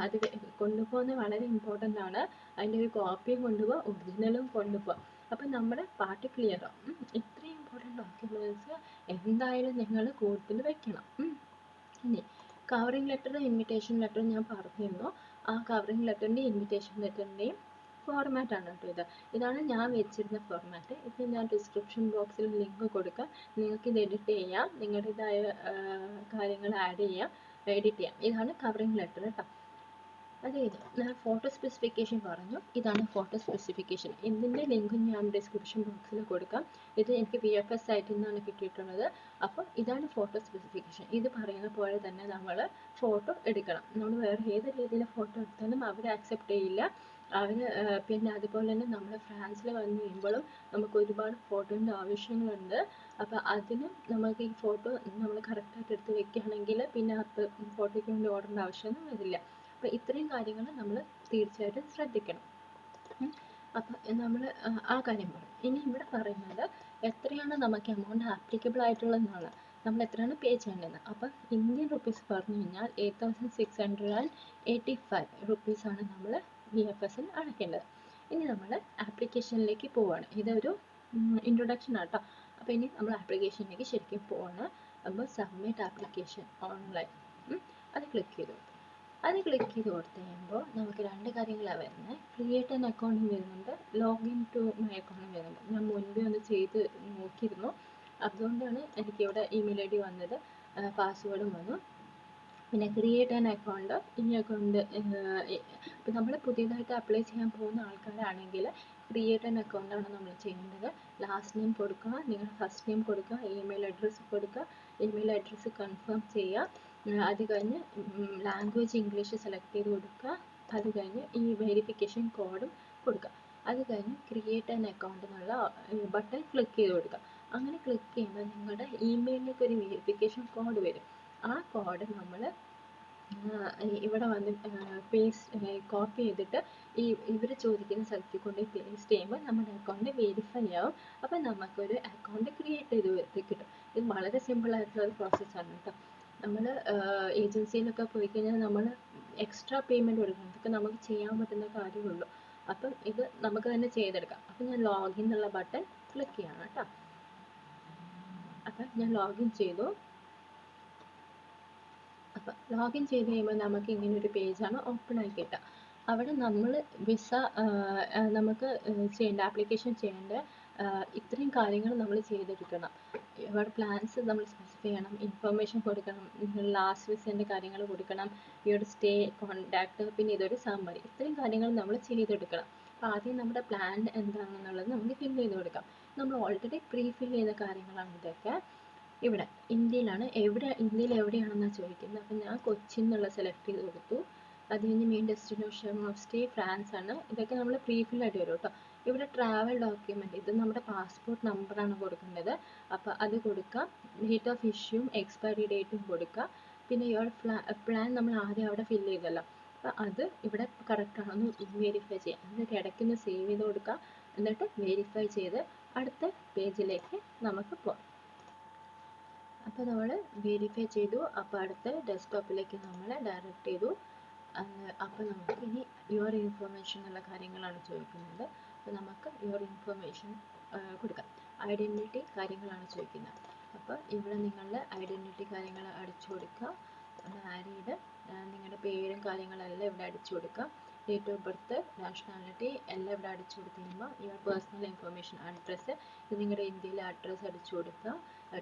അത് കൊണ്ടുപോകുന്നത് വളരെ ഇമ്പോർട്ടന്റ് ആണ്. അതിന്റെ ഒരു കോപ്പിയും കൊണ്ടുപോകുക ഒറിജിനലും കൊണ്ടുപോകുക അപ്പം നമ്മുടെ പാർട്ടി ക്ലിയർ ആവും. ഇത്രയും ഇമ്പോർട്ടന്റ് ഡോക്യുമെന്റ്സ് എന്തായാലും നിങ്ങൾ കൂടുതൽ വെക്കണം. ഇനി കവറിങ് ലെറ്റർ ഇൻവിറ്റേഷൻ ലെറ്റർ ഞാൻ പറഞ്ഞിരുന്നു. ആ കവറിങ് ലെറ്ററിന്റെയും ഇൻവിറ്റേഷൻ ലെറ്ററിന്റെയും ഫോർമാറ്റ് ആണ് കേട്ടോ ഇത്. ഇതാണ് ഞാൻ വെച്ചിരുന്ന ഫോർമാറ്റ് ഇത് ഞാൻ ഡിസ്ക്രിപ്ഷൻ ബോക്സിൽ ലിങ്ക് കൊടുക്കാം. നിങ്ങൾക്ക് ഇത് എഡിറ്റ് ചെയ്യാം. നിങ്ങളുടേതായ കാര്യങ്ങൾ ആഡ് ചെയ്യാം. എഡിറ്റ് ചെയ്യാം. ഇതാണ് കവറിംഗ് ലെറ്റർ കേട്ടോ. അത് കഴിഞ്ഞ് ഞാൻ ഫോട്ടോ സ്പെസിഫിക്കേഷൻ പറഞ്ഞു. ഇതാണ് ഫോട്ടോ സ്പെസിഫിക്കേഷൻ ഇതിന്റെ ലിങ്ക് ഞാൻ ഡിസ്ക്രിപ്ഷൻ ബോക്സിൽ കൊടുക്കാം. ഇത് എനിക്ക് പി എഫ് എസ് സൈറ്റിൽ നിന്നാണ് കിട്ടിയിട്ടുള്ളത്. അപ്പോൾ ഇതാണ് ഫോട്ടോ സ്പെസിഫിക്കേഷൻ ഇത് പറയുന്ന പോലെ തന്നെ നമ്മൾ ഫോട്ടോ എടുക്കണം. നമ്മൾ വേറെ ഏത് രീതിയിൽ ഫോട്ടോ എടുത്താലും അവർ ആക്സെപ്റ്റ് ചെയ്യില്ല. അവർ പിന്നെ അതുപോലെ തന്നെ നമ്മൾ ഫ്രാൻസിൽ വന്നു കഴിയുമ്പോഴും നമുക്ക് ഒരുപാട് ഫോട്ടോന്റെ ആവശ്യങ്ങളുണ്ട്. അപ്പോൾ അതിനും നമുക്ക് ഈ ഫോട്ടോ നമ്മൾ കറക്റ്റായിട്ട് എടുത്ത് വെക്കുകയാണെങ്കിൽ പിന്നെ അത് ഫോട്ടോയ്ക്ക് വേണ്ടി ഓടേണ്ട ആവശ്യമൊന്നും വരില്ല. അപ്പോൾ ഇത്രയും കാര്യങ്ങൾ നമ്മൾ തീർച്ചയായിട്ടും ശ്രദ്ധിക്കണം. അപ്പം നമ്മൾ ആ കാര്യം പറയും. ഇനി ഇവിടെ പറയുന്നത് എത്രയാണ് നമുക്ക് എമൗണ്ട് ആപ്ലിക്കബിൾ ആയിട്ടുള്ളതെന്നാണ്. നമ്മൾ എത്രയാണ് പേ ചെയ്യേണ്ടത്? അപ്പം ഇന്ത്യൻ റുപ്പീസ് പറഞ്ഞു കഴിഞ്ഞാൽ eight thousand six hundred and eighty five റുപ്പീസാണ് നമ്മൾ ബി എഫ് എസിൽ അടയ്ക്കേണ്ടത്. ഇനി നമ്മൾ ആപ്ലിക്കേഷനിലേക്ക് പോവാണ്. ഇതൊരു ഇൻട്രൊഡക്ഷൻ ആട്ടോ. അപ്പോൾ ഇനി നമ്മൾ ആപ്ലിക്കേഷനിലേക്ക് ശരിക്കും പോവാണ്. അപ്പോൾ സബ്മിറ്റ് ആപ്ലിക്കേഷൻ ഓൺലൈൻ അത് ക്ലിക്ക് ചെയ്തു അത് ക്ലിക്ക് ചെയ്ത് കൊടുത്തു കഴിയുമ്പോൾ നമുക്ക് രണ്ട് കാര്യങ്ങളാണ് വരുന്നത് ക്രിയേറ്റ് ആൻ അക്കൗണ്ടും വരുന്നുണ്ട്. ലോഗിൻ ടു മൈ അക്കൗണ്ടും വരുന്നുണ്ട്. ഞാൻ മുൻപേ ഒന്ന് ചെയ്ത് നോക്കിയിരുന്നു. അതുകൊണ്ടാണ് എനിക്കിവിടെ ഇമെയിൽ ഐ ഡി വന്നത് പാസ്വേഡും വന്നു. പിന്നെ ക്രിയേറ്റ് ആൻ അക്കൗണ്ട് ഈ അക്കൗണ്ട് ഇപ്പം നമ്മൾ പുതിയതായിട്ട് അപ്ലൈ ചെയ്യാൻ പോകുന്ന ആൾക്കാരാണെങ്കിൽ ക്രിയേറ്റ് ആൻ അക്കൗണ്ടാണ് നമ്മൾ ചെയ്യേണ്ടത്. ലാസ്റ്റ് നെയിം കൊടുക്കുക നിങ്ങളുടെ ഫസ്റ്റ് നെയിം കൊടുക്കുക ഇമെയിൽ അഡ്രസ്സ് കൊടുക്കുക ഇമെയിൽ അഡ്രസ്സ് കൺഫേം ചെയ്യുക. അത് കഴിഞ്ഞ് ലാംഗ്വേജ് ഇംഗ്ലീഷ് സെലക്ട് ചെയ്ത് കൊടുക്കുക. അത് കഴിഞ്ഞ് ഈ വെരിഫിക്കേഷൻ കോഡും കൊടുക്കുക. അത് കഴിഞ്ഞ് ക്രിയേറ്റ് ആൻ അക്കൗണ്ട് എന്നുള്ള ബട്ടൺ ക്ലിക്ക് ചെയ്ത് കൊടുക്കുക. അങ്ങനെ ക്ലിക്ക് ചെയ്യുമ്പോൾ നിങ്ങളുടെ ഇമെയിലിലേക്ക് ഒരു വെരിഫിക്കേഷൻ കോഡ് വരും. ആ കോഡ് നമ്മൾ ഇവിടെ വന്ന് പേസ്റ്റ് കോപ്പി ചെയ്തിട്ട് ഈ ഇവർ ചോദിക്കുന്ന സ്ഥലത്ത് കൊണ്ട് പേസ്റ്റ് ചെയ്യുമ്പോൾ നമ്മുടെ അക്കൗണ്ട് വെരിഫൈ ആവും. അപ്പോൾ നമുക്കൊരു അക്കൗണ്ട് ക്രിയേറ്റ് ചെയ്ത് കിട്ടും. ഇത് വളരെ സിമ്പിൾ ആയിട്ടുള്ള ഒരു പ്രോസസ്സാണ് കേട്ടോ നമ്മൾ ഏജൻസിയിലൊക്കെ പോയി കഴിഞ്ഞാൽ നമ്മൾ എക്സ്ട്രാ പേയ്മെന്റ് കൊടുക്കണം. ഇതൊക്കെ നമുക്ക് ചെയ്യാൻ പറ്റുന്ന കാര്യമുള്ളൂ. അപ്പം ഇത് നമുക്ക് തന്നെ ചെയ്തെടുക്കാം. അപ്പം ഞാൻ ലോഗിൻ എന്നുള്ള ബട്ടൺ ക്ലിക്ക് ചെയ്യണം കേട്ടോ അപ്പം ഞാൻ ലോഗിൻ ചെയ്തു. അപ്പം ലോഗിൻ ചെയ്ത് കഴിയുമ്പോൾ നമുക്ക് ഇങ്ങനെ ഒരു പേജാണ് ഓപ്പൺ ആയി കിട്ടുക അവിടെ നമ്മൾ വിസ നമുക്ക് ചെയ്യേണ്ട ആപ്ലിക്കേഷൻ ചെയ്യേണ്ട ഇത്രയും കാര്യങ്ങൾ നമ്മൾ ചെയ്തെടുക്കണം ഇവിടെ പ്ലാൻസ് നമ്മൾ സ്പെസിഫൈ ചെയ്യണം ഇൻഫർമേഷൻ കൊടുക്കണം ലാസ്റ്റ് വിസേന്റെ കാര്യങ്ങൾ കൊടുക്കണം ഇവിടെ സ്റ്റേ കോണ്ടാക്ട് പിന്നെ ഇതൊരു സമ്മറി ഇത്രയും കാര്യങ്ങൾ നമ്മൾ ചെയ്തെടുക്കണം. അപ്പോൾ ആദ്യം നമ്മുടെ പ്ലാൻ എന്താണെന്നുള്ളത് നമുക്ക് ഫിൽ ചെയ്ത് കൊടുക്കാം. നമ്മൾ ഓൾറെഡി പ്രീ ഫിൽ ചെയ്ത കാര്യങ്ങളാണ് ഇതൊക്കെ. ഇവിടെ ഇന്ത്യയിലാണ്. എവിടെ ഇന്ത്യയിൽ എവിടെയാണെന്നാണ് ചോദിക്കുന്നത്. അപ്പം ഞാൻ കൊച്ചി എന്നുള്ള സെലക്ട് ചെയ്ത് കൊടുത്തു. അത് കഴിഞ്ഞ് main destination of stay France ആണ്. ഇതൊക്കെ നമ്മൾ പ്രീ ഫിൽ ആയിട്ട് വരും കേട്ടോ. ഇവിടെ ട്രാവൽ ഡോക്യുമെന്റ് ഇത് നമ്മുടെ പാസ്പോർട്ട് നമ്പറാണ് കൊടുക്കേണ്ടത്. അപ്പോൾ അത് കൊടുക്കുക ഡേറ്റ് ഓഫ് ഇഷ്യൂവും എക്സ്പയറി ഡേറ്റും കൊടുക്കുക പിന്നെ യുവർ പ്ലാൻ നമ്മൾ ആദ്യം അവിടെ ഫിൽ ചെയ്തല്ലോ. അപ്പോൾ അത് ഇവിടെ കറക്റ്റ് ആണെന്ന് വെരിഫൈ ചെയ്യാം. എന്നിട്ട് ഇടയ്ക്കൊന്ന് സേവ് ചെയ്ത് കൊടുക്കുക എന്നിട്ട് വെരിഫൈ ചെയ്ത് അടുത്ത പേജിലേക്ക് നമുക്ക് പോകാം അപ്പോൾ നമ്മൾ വെരിഫൈ ചെയ്തു. അപ്പോൾ അടുത്ത ഡെസ്ക്ടോപ്പിലേക്ക് നമ്മൾ ഡയറക്റ്റ് ചെയ്തു. അപ്പോൾ നമുക്ക് ഇനി യുവർ ഇൻഫർമേഷൻ എന്നുള്ള കാര്യങ്ങളാണ് ചോദിക്കുന്നത്. അപ്പോൾ നമുക്ക് യുവർ ഇൻഫർമേഷൻ കൊടുക്കാം. ഐഡന്റിറ്റി കാര്യങ്ങളാണ് ചോദിക്കുന്നത്. അപ്പോൾ ഇവിടെ നിങ്ങളുടെ ഐഡന്റിറ്റി കാര്യങ്ങൾ അടിച്ചു കൊടുക്കുക. മാരീഡ് നിങ്ങളുടെ പേരും കാര്യങ്ങളെല്ലാം ഇവിടെ അടിച്ചു കൊടുക്കുക. ഡേറ്റ് ഓഫ് ബർത്ത് നാഷണാലിറ്റി എല്ലാം ഇവിടെ അടിച്ചു കൊടുത്ത് യുവർ പേഴ്സണൽ ഇൻഫർമേഷൻ അഡ്രസ്സ് ഇത് നിങ്ങളുടെ ഇന്ത്യയിലെ അഡ്രസ്സ് അടിച്ചു കൊടുക്കുക.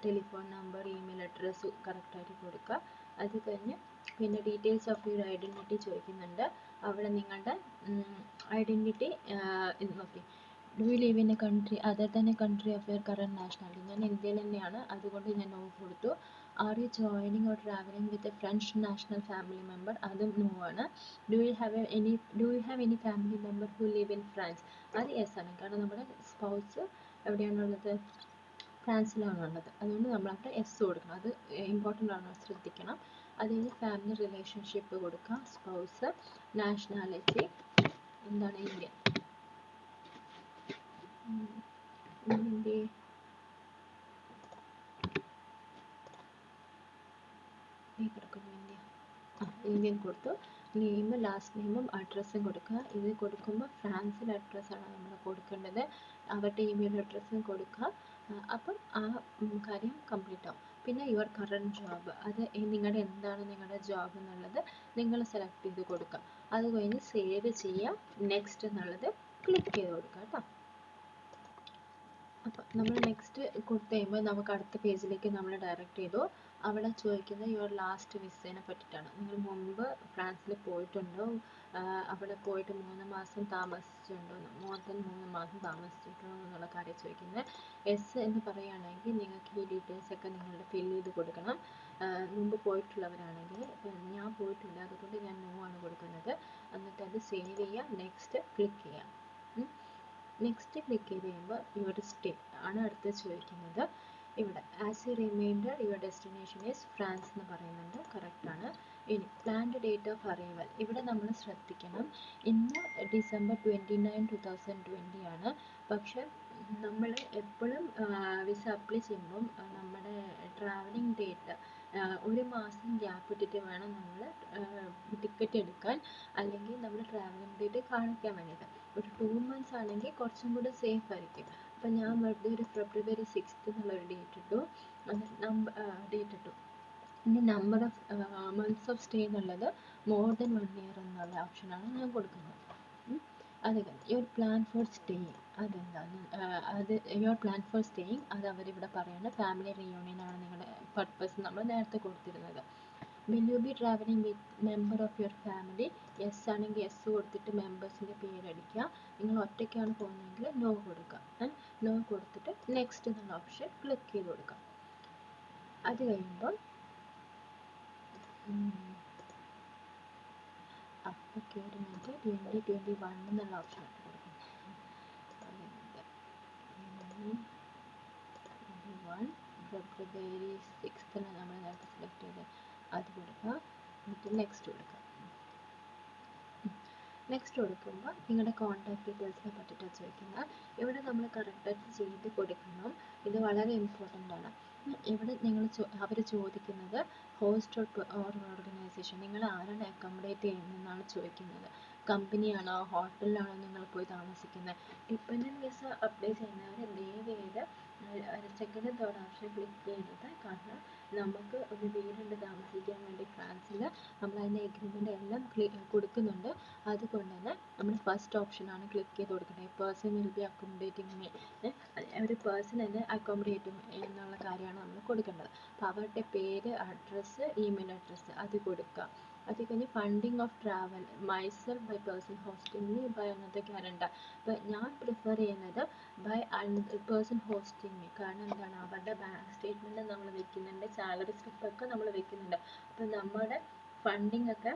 ടെലിഫോൺ നമ്പർ ഇമെയിൽ അഡ്രസ്സ് കറക്റ്റായിട്ട് കൊടുക്കുക. അത് കഴിഞ്ഞ് പിന്നെ ഡീറ്റെയിൽസ് ഓഫ് യുവർ ഐഡന്റിറ്റി ചോദിക്കുന്നുണ്ട്. അവിടെ നിങ്ങളുടെ ഐഡന്റിറ്റി ഇത് നോക്കി. Do you live in a country other a country of your current nationality ഞാൻ ഇന്ത്യയിൽ തന്നെയാണ്. അതുകൊണ്ട് ഞാൻ നോ കൊടുത്തു. Are you joining or travelling with a French national family member അതും നോ ആണ്. Do you have any do you have any family member who live in France അത് yes ആണ്. കാരണം നമ്മുടെ സ്പൗസ് എവിടെയാണുള്ളത്? ഫ്രാൻസിലാണ് ഉള്ളത് അതുകൊണ്ട് നമ്മൾ അവിടെ എസ് കൊടുക്കണം. അത് ഇമ്പോർട്ടന്റ് ആണ്. ശ്രദ്ധിക്കണം. അത് ഫാമിലി റിലേഷൻഷിപ്പ് കൊടുക്കാം. സ്പൗസ് നാഷണാലിറ്റി എന്താണ് ഇന്ത്യ? ഇന്ത്യ കിടക്കുന്നു ഇന്ത്യ ഇന്ത്യൻ കൊടുത്തു നെയിമും ലാസ്റ്റ് നെയിമും അഡ്രസ്സും കൊടുക്കുക. ഇത് കൊടുക്കുമ്പോൾ ഫ്രാൻസിലെ അഡ്രസ്സാണ് നമ്മൾ കൊടുക്കേണ്ടത്. അവരുടെ ഇമെയിൽ അഡ്രസ്സും കൊടുക്കുക. അപ്പം ആ കാര്യം കംപ്ലീറ്റ് ആവും. പിന്നെ യുവർ കറണ്ട് ജോബ് അത് നിങ്ങളുടെ എന്താണ് നിങ്ങളുടെ ജോബ് എന്നുള്ളത് നിങ്ങൾ സെലക്ട് ചെയ്ത് കൊടുക്കുക. അത് കഴിഞ്ഞ് സേവ് ചെയ്യുക നെക്സ്റ്റ് എന്നുള്ളത് ക്ലിക്ക് ചെയ്ത് കൊടുക്കുക കേട്ടോ. അപ്പം നമ്മൾ നെക്സ്റ്റ് കൊടുത്തു കഴിയുമ്പോൾ നമുക്ക് അടുത്ത പേജിലേക്ക് നമ്മൾ ഡയറക്റ്റ് ചെയ്തു. അവിടെ ചോദിക്കുന്നത് യുവർ ലാസ്റ്റ് വിസയെ പറ്റിയിട്ടാണ്. നിങ്ങൾ മുമ്പ് ഫ്രാൻസിൽ പോയിട്ടുണ്ടോ? അവിടെ പോയിട്ട് മൂന്ന് മാസം താമസിച്ചിട്ടുണ്ടോ? മോർ ദൻ മൂന്ന് മാസം താമസിച്ചിട്ടുണ്ടോ എന്നുള്ള കാര്യം ചോദിക്കുന്നത്. എസ് എന്ന് പറയുകയാണെങ്കിൽ നിങ്ങൾക്ക് ഈ ഡീറ്റെയിൽസ് ഒക്കെ നിങ്ങളുടെ ഫില്ല് ചെയ്ത് കൊടുക്കണം. മുമ്പ് പോയിട്ടുള്ളവരാണെങ്കിൽ ഞാൻ പോയിട്ടില്ല. അതുകൊണ്ട് ഞാൻ നോ ആണ് കൊടുക്കുന്നത്. എന്നിട്ട് അത് സേവ് ചെയ്യുക നെക്സ്റ്റ് ക്ലിക്ക് ചെയ്യാം. നെക്സ്റ്റ് ക്ലിക്ക് ചെയ്ത് കഴിയുമ്പോൾ യുവർ സ്റ്റേ ആണ് അടുത്ത് ചോദിക്കുന്നത്. ഇവിടെ as a reminder your destination is France എന്ന് പറയുന്നുണ്ട്. കറക്റ്റ് ആണ്. ഇനി പ്ലാൻഡ് ഡേറ്റ് ഓഫ് അറൈവൽ ഇവിടെ നമ്മൾ ശ്രദ്ധിക്കണം. ഇന്ന് December twenty nine two thousand twenty ആണ്. പക്ഷെ നമ്മൾ എപ്പോഴും വിസ അപ്ലൈ ചെയ്യുമ്പം നമ്മുടെ ട്രാവലിംഗ് ഡേറ്റ് ഒരു മാസം ഗ്യാപ്പ് ഇട്ടിട്ട് വേണം നമ്മൾ ടിക്കറ്റ് എടുക്കാൻ. അല്ലെങ്കിൽ നമ്മുടെ ട്രാവലിംഗ് ഡേറ്റ് കാണിക്കാൻ വേണ്ടിയിട്ട്. ഒരു ടു മന്ത്സ് ആണെങ്കിൽ കുറച്ചും കൂടി സേഫ് ആയിരിക്കും. അപ്പം ഞാൻ വെറുതെ ഒരു ഫെബ്രുവരി സിക്സ്ത് എന്നുള്ളൊരു ഡേറ്റ് ഇട്ടു. നമ്പർ ഡേറ്റ് ഇട്ടു. ഇനി number of months of stay എന്നുള്ളത് മോർ ദൻ വൺ ഇയർ എന്നുള്ള ഓപ്ഷനാണ് ഞാൻ കൊടുക്കുന്നത്. അത് യുവർ പ്ലാൻ ഫോർ സ്റ്റേയിങ് അതെന്താണ്? അത് യുവർ പ്ലാൻ ഫോർ സ്റ്റേയിങ് അത് അവരിവിടെ പറയുന്നത് ഫാമിലി റിയൂണിയൻ ആണ് നിങ്ങളുടെ പർപ്പസ് നമ്മൾ നേരത്തെ കൊടുത്തിരുന്നത്. Will you be travelling with member of your family yes ആണെങ്കിൽ യെസ് കൊടുത്തിട്ട് മെമ്പേഴ്സിന്റെ പേരടിക്കുക. നിങ്ങൾ ഒറ്റയ്ക്കാണ് പോകുന്നതെങ്കിൽ നോ കൊടുക്കുക. നോ കൊടുത്തിട്ട് നെക്സ്റ്റ് എന്നുള്ള ഓപ്ഷൻ ക്ലിക്ക് ചെയ്ത് കൊടുക്കുക. അത് കഴിയുമ്പോൾ അപ്പോൾ കയറി മിനിറ്റ് ട്വന്റി ട്വന്റി വൺ എന്നുള്ള ഓപ്ഷൻ കൊടുക്കുന്നത് വൺ ഫെബ്രുവരി സിക്സ്ത്തിന് നമ്മൾ നേരത്തെ സെലക്ട് ചെയ്ത് അത് കൊടുക്കുക. എന്നിട്ട് നെക്സ്റ്റ് കൊടുക്കുക. നെക്സ്റ്റ് കൊടുക്കുമ്പോൾ നിങ്ങളുടെ കോൺടാക്ട് ഡീറ്റെയിൽസിനെ പറ്റിയിട്ടാണ് ചോദിക്കുന്നത് ഇവിടെ നമ്മൾ കറക്റ്റായിട്ട് ചെയ്ത് കൊടുക്കണം ഇത് വളരെ ഇമ്പോർട്ടന്റ് ആണ്. ഇവിടെ നിങ്ങൾ അവർ ചോദിക്കുന്നത് ഹോസ്റ്റ് ഓർ ഓർഗനൈസേഷൻ നിങ്ങൾ ആരാണ് അക്കോമഡേറ്റ് ചെയ്യുന്നതെന്നാണ് ചോദിക്കുന്നത്. കമ്പനിയാണോ ഹോട്ടലിലാണോ നിങ്ങൾ പോയി താമസിക്കുന്നത് ഡിപ്പെൻഡന്റ് വിസ അപ്ലൈ ചെയ്യുന്നവർ ദയവേത് സെക്കൻഡ് തേർഡ് ഓപ്ഷൻ ക്ലിക്ക് ചെയ്യരുത് കാരണം നമുക്ക് ഒരു വീടുണ്ട് താമസിക്കാൻ വേണ്ടി ഫ്രാൻസിൽ നമ്മൾ അതിന്റെ എഗ്രിമെന്റ് എല്ലാം കൊടുക്കുന്നുണ്ട്. അതുകൊണ്ട് തന്നെ നമ്മൾ ഫസ്റ്റ് ഓപ്ഷനാണ് ക്ലിക്ക് ചെയ്ത് കൊടുക്കുന്നത്. Person will be accommodating me ഒരു പേഴ്സൺ എന്നെ അക്കോമഡേറ്റ് എന്നുള്ള കാര്യമാണ് നമ്മൾ കൊടുക്കേണ്ടത്. അപ്പോൾ അവരുടെ പേര് അഡ്രസ്സ് ഇമെയിൽ അഡ്രസ്സ് അത് കൊടുക്കുക അത് കഴിഞ്ഞ് funding of travel myself by person hosting by another guarantor അപ്പോൾ ഞാൻ പ്രിഫർ ചെയ്യുന്നത് ബൈ പേഴ്സൺ ഹോസ്റ്റിംഗ് കാരണം എന്താണ്? അവരുടെ ബാങ്ക് സ്റ്റേറ്റ്മെന്റ് നമ്മൾ വെക്കുന്നുണ്ട് സാലറി സ്ലിപ്പൊക്കെ നമ്മൾ വെക്കുന്നുണ്ട്. അപ്പോൾ നമ്മുടെ ഫണ്ടിങ് ഒക്കെ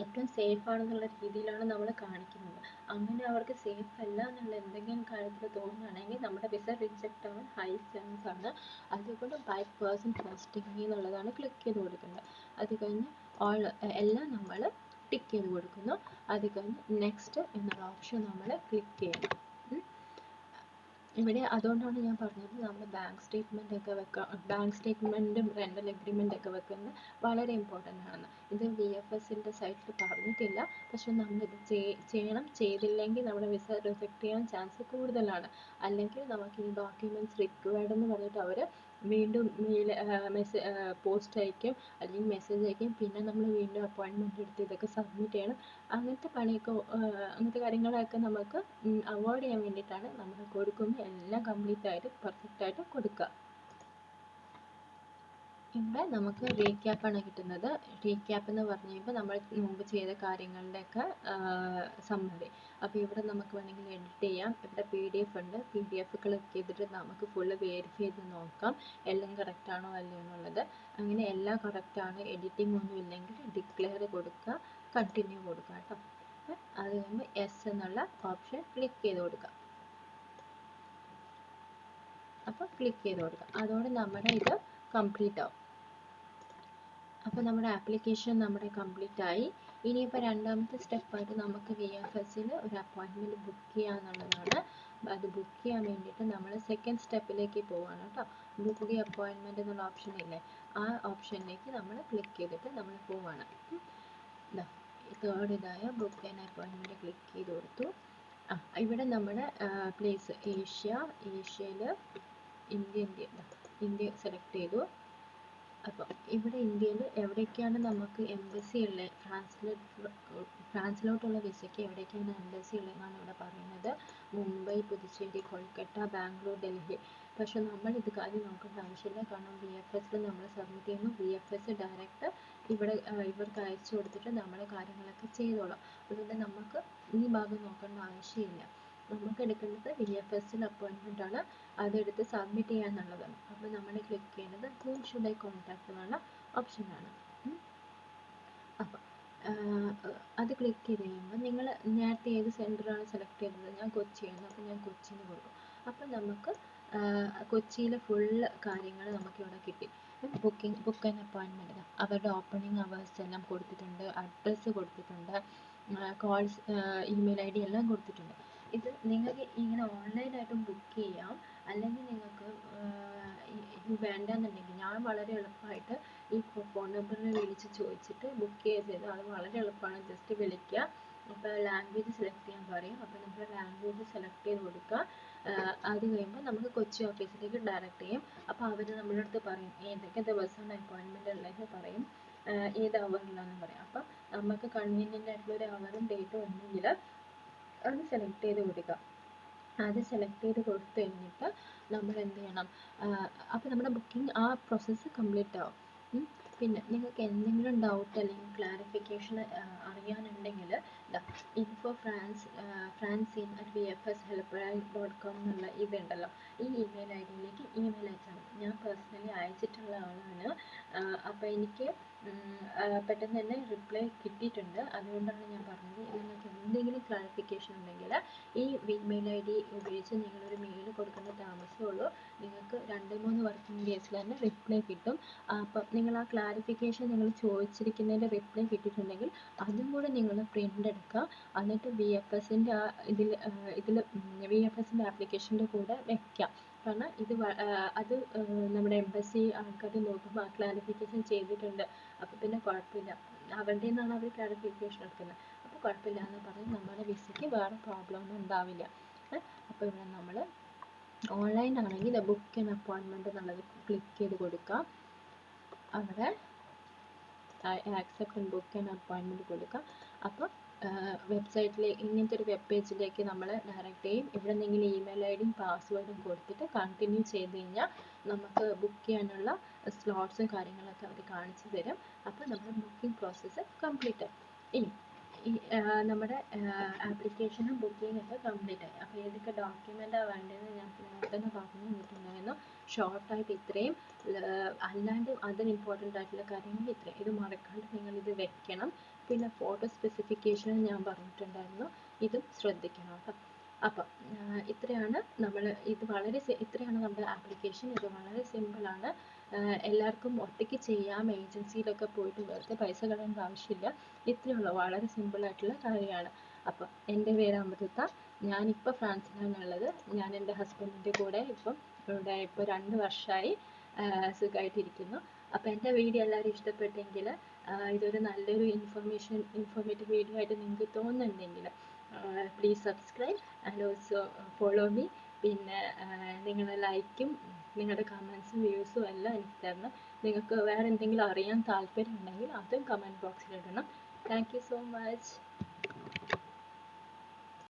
ഏറ്റവും സേഫ് ആണെന്നുള്ള രീതിയിലാണ് നമ്മൾ കാണിക്കുന്നത്. അങ്ങനെ അവർക്ക് സേഫ് അല്ല എന്നുള്ള എന്തെങ്കിലും കാര്യത്തിൽ തോന്നുകയാണെങ്കിൽ നമ്മുടെ വിസ റിജക്റ്റ് ആവാൻ ഹൈ ചാൻസ് ആണ്. അതുകൊണ്ട് ബൈ പേഴ്സൺ ഹോസ്റ്റിംഗ് എന്നുള്ളതാണ് ക്ലിക്ക് ചെയ്ത് കൊടുക്കേണ്ടത് അത് കഴിഞ്ഞ് ഓൾ എല്ലാം നമ്മൾ ടിക്ക് ചെയ്ത് കൊടുക്കുന്നു. അത് കഴിഞ്ഞ് നെക്സ്റ്റ് എന്നുള്ള ഓപ്ഷൻ നമ്മൾ ക്ലിക്ക് ചെയ്യണം. ഇവിടെ അതുകൊണ്ടാണ് ഞാൻ പറഞ്ഞത് നമ്മൾ ബാങ്ക് സ്റ്റേറ്റ്മെന്റ് ഒക്കെ വെക്കുക ബാങ്ക് സ്റ്റേറ്റ്മെന്റും റെന്റൽ എഗ്രിമെന്റ് ഒക്കെ വെക്കുന്നത് വളരെ ഇമ്പോർട്ടന്റ് ആണ്. ഇത് വി എഫ് എസിന്റെ സൈറ്റിൽ പറഞ്ഞിട്ടില്ല. പക്ഷെ നമ്മളിത് ചെയ് ചെയ്യണം. ചെയ്തില്ലെങ്കിൽ നമ്മുടെ വിസ റിജക്റ്റ് ചെയ്യാൻ ചാൻസ് കൂടുതലാണ്. അല്ലെങ്കിൽ നമുക്ക് ഈ ഡോക്യുമെന്റ്സ് റിക്വയർഡ് എന്ന് പറഞ്ഞിട്ട് അവർ വീണ്ടും മെയിൽ മെസ്സേജ് പോസ്റ്റ് അയക്കും അല്ലെങ്കിൽ മെസ്സേജ് അയക്കും പിന്നെ നമ്മൾ വീണ്ടും അപ്പോയിൻമെന്റ് എടുത്ത് ഇതൊക്കെ സബ്മിറ്റ് ചെയ്യണം. അങ്ങനത്തെ പണിയൊക്കെ അങ്ങനത്തെ കാര്യങ്ങളൊക്കെ നമുക്ക് അവോയ്ഡ് ചെയ്യാൻ വേണ്ടിയിട്ടാണ് നമ്മൾ കൊടുക്കുന്ന എല്ലാം കംപ്ലീറ്റ് ആയിട്ട് പെർഫെക്റ്റ് ആയിട്ട് കൊടുക്കുക. ഇവിടെ നമുക്ക് റീക്യാപ്പ് ആണ് കിട്ടുന്നത്. റീക്യാപ്പ് എന്ന് പറഞ്ഞു കഴിയുമ്പോൾ നമ്മൾ മുമ്പ് ചെയ്ത കാര്യങ്ങളുടെയൊക്കെ സമ്മറി അപ്പോൾ ഇവിടെ നമുക്ക് വേണമെങ്കിൽ എഡിറ്റ് ചെയ്യാം. ഇവിടെ പി ഡി എഫ് ഉണ്ട്. പി ഡി എഫ് ക്ലിക്ക് ചെയ്തിട്ട് നമുക്ക് ഫുള്ള് വെരിഫൈ ചെയ്ത് നോക്കാം. എല്ലാം കറക്റ്റ് ആണോ അല്ലയോ എന്നുള്ളത്. അങ്ങനെ എല്ലാം കറക്റ്റ് ആണ്. എഡിറ്റിംഗ് ഒന്നും ഇല്ലെങ്കിൽ ഡിക്ലെയർ കൊടുക്കുക. കണ്ടിന്യൂ കൊടുക്കുക കേട്ടോ. അത് കഴിയുമ്പോൾ എസ് എന്നുള്ള ഓപ്ഷൻ ക്ലിക്ക് ചെയ്ത് കൊടുക്കുക. അപ്പോൾ ക്ലിക്ക് ചെയ്ത് കൊടുക്കുക. അതോടെ നമ്മുടെ ഇത് കംപ്ലീറ്റ് ആവും. അപ്പോൾ നമ്മുടെ ആപ്ലിക്കേഷൻ നമ്മുടെ കംപ്ലീറ്റ് ആയി. ഇനിയിപ്പോൾ രണ്ടാമത്തെ സ്റ്റെപ്പായിട്ട് നമുക്ക് വി എഫ് എസിൽ ഒരു അപ്പോയിൻമെന്റ് ബുക്ക് ചെയ്യാന്നുള്ളതാണ് അത് ബുക്ക് ചെയ്യാൻ വേണ്ടിയിട്ട് നമ്മൾ സെക്കൻഡ് സ്റ്റെപ്പിലേക്ക് പോവാണ് കേട്ടോ. ബുക്ക് ദി അപ്പോയിൻമെന്റ് എന്നുള്ള ഓപ്ഷൻ ഇല്ലേ? ആ ഓപ്ഷനിലേക്ക് നമ്മൾ ക്ലിക്ക് ചെയ്തിട്ട് നമ്മൾ. ദാ തേർഡ് ഇതായ ബുക്ക് ആൻഡ് അപ്പോയിൻമെന്റ് ക്ലിക്ക് ചെയ്ത് കൊടുത്തു. ആ ഇവിടെ നമ്മുടെ പ്ലേസ് ഏഷ്യ ഏഷ്യയിൽ ഇന്ത്യ ഇന്ത്യ ഇന്ത്യ സെലക്ട് ചെയ്തു. അപ്പം ഇവിടെ ഇന്ത്യയിൽ എവിടെയൊക്കെയാണ് നമുക്ക് എംബസി ഉള്ളത് ഫ്രാൻസിലോട്ട് ഫ്രാൻസിലോട്ടുള്ള വിസയ്ക്ക് എവിടെയൊക്കെയാണ് എംബസി ഉള്ളതെന്നാണ് ഇവിടെ പറയുന്നത്. മുംബൈ പുതുച്ചേരി കൊൽക്കത്ത ബാംഗ്ലൂർ ഡൽഹി. പക്ഷെ നമ്മൾ ഇത് കാര്യം നോക്കേണ്ട ആവശ്യമില്ല. കാരണം വി എഫ് നമ്മൾ സബ്മിറ്റ് ചെയ്യുന്നു. വി എഫ് എസ് ഡയറക്റ്റ് ഇവിടെ ഇവർക്ക് അയച്ചു കൊടുത്തിട്ട് നമ്മുടെ കാര്യങ്ങളൊക്കെ ചെയ്തോളാം. അതുകൊണ്ട് നമുക്ക് ഈ ഭാഗം നോക്കേണ്ട ആവശ്യമില്ല. നമുക്ക് എടുക്കേണ്ടത് വി എഫ് എസിൽ അപ്പോയിൻമെന്റ് ആണ്. അതെടുത്ത് സബ്മിറ്റ് ചെയ്യാന്നുള്ളതാണ് അപ്പോൾ നമ്മൾ ക്ലിക്ക് ചെയ്യുന്നത് ഹൂം ഷുഡ് ഐ കോൺടാക്ട് എന്നുള്ള ഓപ്ഷനാണ് അപ്പം അത് ക്ലിക്ക് ചെയ്ത് കഴിയുമ്പോൾ നിങ്ങൾ നേരത്തെ ഏത് സെന്ററാണ് സെലക്ട് ചെയ്തത്? ഞാൻ കൊച്ചിയാണ് അപ്പോൾ ഞാൻ കൊച്ചിന് കൊടുക്കും. അപ്പോൾ നമുക്ക് കൊച്ചിയിലെ ഫുള്ള് കാര്യങ്ങൾ നമുക്ക് ഇവിടെ കിട്ടി. ബുക്കിംഗ് ബുക്ക് ആൻഡ് അപ്പോയിൻമെന്റ് അവരുടെ ഓപ്പണിംഗ് അവേഴ്സ് എല്ലാം കൊടുത്തിട്ടുണ്ട്. അഡ്രസ്സ് കൊടുത്തിട്ടുണ്ട്. കോൾസ് ഇമെയിൽ ഐ ഡി എല്ലാം കൊടുത്തിട്ടുണ്ട്. ഇത് നിങ്ങൾക്ക് ഇങ്ങനെ ഓൺലൈനായിട്ടും ബുക്ക് ചെയ്യാം. അല്ലെങ്കിൽ നിങ്ങൾക്ക് വേണ്ടാന്നുണ്ടെങ്കിൽ ഞാൻ വളരെ എളുപ്പമായിട്ട് ഈ ഫോൺ നമ്പറിൽ വിളിച്ച് ചോദിച്ചിട്ട് ബുക്ക് തരും അത് വളരെ എളുപ്പമാണ്. ജസ്റ്റ് വിളിക്കുക. അപ്പോൾ ലാംഗ്വേജ് സെലക്ട് ചെയ്യാൻ പറയും. അപ്പോൾ നമ്മൾ ലാംഗ്വേജ് സെലക്ട് ചെയ്ത് കൊടുക്കുക. അത് കഴിയുമ്പോൾ നമുക്ക് കൊച്ചി ഓഫീസിലേക്ക് ഡയറക്റ്റ് ചെയ്യും. അപ്പോൾ അവർ നമ്മുടെ അടുത്ത് പറയും ഏതൊക്കെ ദിവസമാണ് അപ്പോയിൻമെന്റ് ഉള്ളതെന്ന് പറയും. ഏത് അവറിലാണെന്ന് പറയും. അപ്പം നമുക്ക് കൺവീനിയന്റ് ആയിട്ടുള്ള ഒരു അവറും ഡേറ്റും ഉണ്ടെങ്കിൽ അത് സെലക്ട് ചെയ്ത് കൊടുക്കുക അത് സെലക്ട് ചെയ്ത് കൊടുത്തു കഴിഞ്ഞിട്ട് നമ്മൾ എന്ത് ചെയ്യണം? അപ്പോൾ നമ്മുടെ ബുക്കിംഗ് ആ പ്രോസസ്സ് കംപ്ലീറ്റ് ആവും. പിന്നെ നിങ്ങൾക്ക് എന്തെങ്കിലും ഡൗട്ട് അല്ലെങ്കിൽ ക്ലാരിഫിക്കേഷൻ അറിയാനുണ്ടെങ്കിൽ info France Francine at V F S help dot com എന്നുള്ള ഇതുണ്ടല്ലോ ഈ ഇമെയിൽ ഐ ഡിയിലേക്ക് ഇമെയിൽ അയച്ചാൽ ഞാൻ പേഴ്സണലി അയച്ചിട്ടുള്ള ആളാണ്. അപ്പോൾ എനിക്ക് പെട്ടെന്ന് തന്നെ റിപ്ലൈ കിട്ടിയിട്ടുണ്ട്. അതുകൊണ്ടാണ് ഞാൻ പറഞ്ഞത്. നിങ്ങൾക്ക് എന്തെങ്കിലും ക്ലാരിഫിക്കേഷൻ ഉണ്ടെങ്കിൽ ഈ മെയിൽ ഐ ഡി ഉപയോഗിച്ച് നിങ്ങളൊരു മെയിൽ കൊടുക്കേണ്ട താമസമുള്ളൂ നിങ്ങൾക്ക് രണ്ട് മൂന്ന് വർക്കിംഗ് ഡേയ്സിൽ തന്നെ റിപ്ലൈ കിട്ടും. അപ്പം നിങ്ങൾ ആ ക്ലാരിഫിക്കേഷൻ നിങ്ങൾ ചോദിച്ചിരിക്കുന്നതിന്റെ റിപ്ലൈ കിട്ടിയിട്ടുണ്ടെങ്കിൽ അതും കൂടെ നിങ്ങൾ പ്രിന്റ് എടുക്കുക. എന്നിട്ട് വി എഫ് എസിന്റെ ആ ഇതിൽ ഇതിൽ വി എഫ് എസിന്റെ ആപ്ലിക്കേഷന്റെ കൂടെ വെക്കാം കാരണം ഇത് അത് നമ്മുടെ എംബസി ആൾക്കാർ നോക്കുമ്പോൾ ആ ക്ലാരിഫിക്കേഷൻ ചെയ്തിട്ടുണ്ട്. അപ്പോൾ പിന്നെ കുഴപ്പമില്ല അവരുടെ നിന്നാണ് അവർ ക്ലാരിഫിക്കേഷൻ എടുക്കുന്നത്. അപ്പോൾ കുഴപ്പമില്ല എന്ന് പറഞ്ഞ് നമ്മുടെ വിസയ്ക്ക് വേറെ പ്രോബ്ലം ഒന്നും ഉണ്ടാവില്ല. അപ്പോൾ ഇവിടെ നമ്മൾ ഓൺലൈൻ ആണെങ്കിൽ ബുക്ക് ആൻഡ് അപ്പോയിൻമെന്റ് എന്നുള്ളത് ക്ലിക്ക് ചെയ്ത് കൊടുക്കുക. അവിടെ ആക്സെപ്റ്റ് ബുക്ക് ആൻഡ് അപ്പോയിൻമെന്റ് കൊടുക്കുക. അപ്പോൾ വെബ്സൈറ്റിലേക്ക് ഇങ്ങനത്തെ ഒരു വെബ് പേജിലേക്ക് നമ്മൾ ഡയറക്റ്റ് ചെയ്യും ഇവിടെ എന്തെങ്കിലും ഇമെയിൽ ഐ ഡിയും പാസ്വേഡും കൊടുത്തിട്ട് കണ്ടിന്യൂ ചെയ്ത് കഴിഞ്ഞാൽ നമുക്ക് ബുക്ക് ചെയ്യാനുള്ള സ്ലോട്ട്സും കാര്യങ്ങളൊക്കെ അവർ കാണിച്ചു തരും. അപ്പോൾ നമ്മുടെ ബുക്കിംഗ് പ്രോസസ്സ് കംപ്ലീറ്റ് ആയി ഇനി നമ്മുടെ ആപ്ലിക്കേഷനും ബുക്കിംഗ് ഒക്കെ കംപ്ലീറ്റ് ആയി. അപ്പോൾ ഏതൊക്കെ ഡോക്യുമെന്റാണ് വേണ്ടതെന്ന് ഞാൻ നേരത്തെ പറഞ്ഞു തന്നിട്ടുണ്ടായിരുന്നു ഷോർട്ടായിട്ട് ഇത്രയും അല്ലാണ്ട് അതർ ഇമ്പോർട്ടന്റ് ആയിട്ടുള്ള കാര്യങ്ങൾ ഇത്രയും. ഇത് മറക്കാണ്ട് നിങ്ങൾ ഇത് വെക്കണം. പിന്നെ ഫോട്ടോ സ്പെസിഫിക്കേഷൻ ഞാൻ പറഞ്ഞിട്ടുണ്ടായിരുന്നു. ഇതും ശ്രദ്ധിക്കണം കേട്ടോ അപ്പം ഇത്രയാണ് നമ്മൾ ഇത് വളരെ ഇത്രയാണ് നമ്മുടെ ആപ്ലിക്കേഷൻ ഇത് വളരെ സിമ്പിളാണ് എല്ലാവർക്കും ഒറ്റയ്ക്ക് ചെയ്യാം. ഏജൻസിയിലൊക്കെ പോയിട്ട് വെറുതെ പൈസ കളയേണ്ട ആവശ്യമില്ല. ഇത്രയുള്ള. വളരെ സിമ്പിളായിട്ടുള്ള കാര്യമാണ്. അപ്പം എന്റെ പേര് അമൃത. ഞാനിപ്പോൾ ഫ്രാൻസിലാണുള്ളത്. ഞാൻ എന്റെ ഹസ്ബൻഡിന്റെ കൂടെ ഇപ്പം ഇവിടെ ഇപ്പോൾ രണ്ട് വർഷമായി സുഖമായിട്ടിരിക്കുന്നു അപ്പോൾ എന്റെ വീഡിയോ എല്ലാവരും ഇഷ്ടപ്പെട്ടെങ്കിൽ ഇതൊരു നല്ലൊരു ഇൻഫർമേഷൻ ഇൻഫോർമേറ്റീവ് വീഡിയോ ആയിട്ട് നിങ്ങൾക്ക് തോന്നുന്നുണ്ടെങ്കിൽ please subscribe and also follow me പിന്നെ നിങ്ങളുടെ ലൈക്കും നിങ്ങളുടെ കമൻസും വ്യൂസും എല്ലാം എനിക്ക് തരണം. നിങ്ങൾക്ക് വേറെ എന്തെങ്കിലും അറിയാൻ താല്പര്യം ഉണ്ടെങ്കിൽ അതും കമന്റ് ബോക്സിൽ ഇടണം. Thank you so much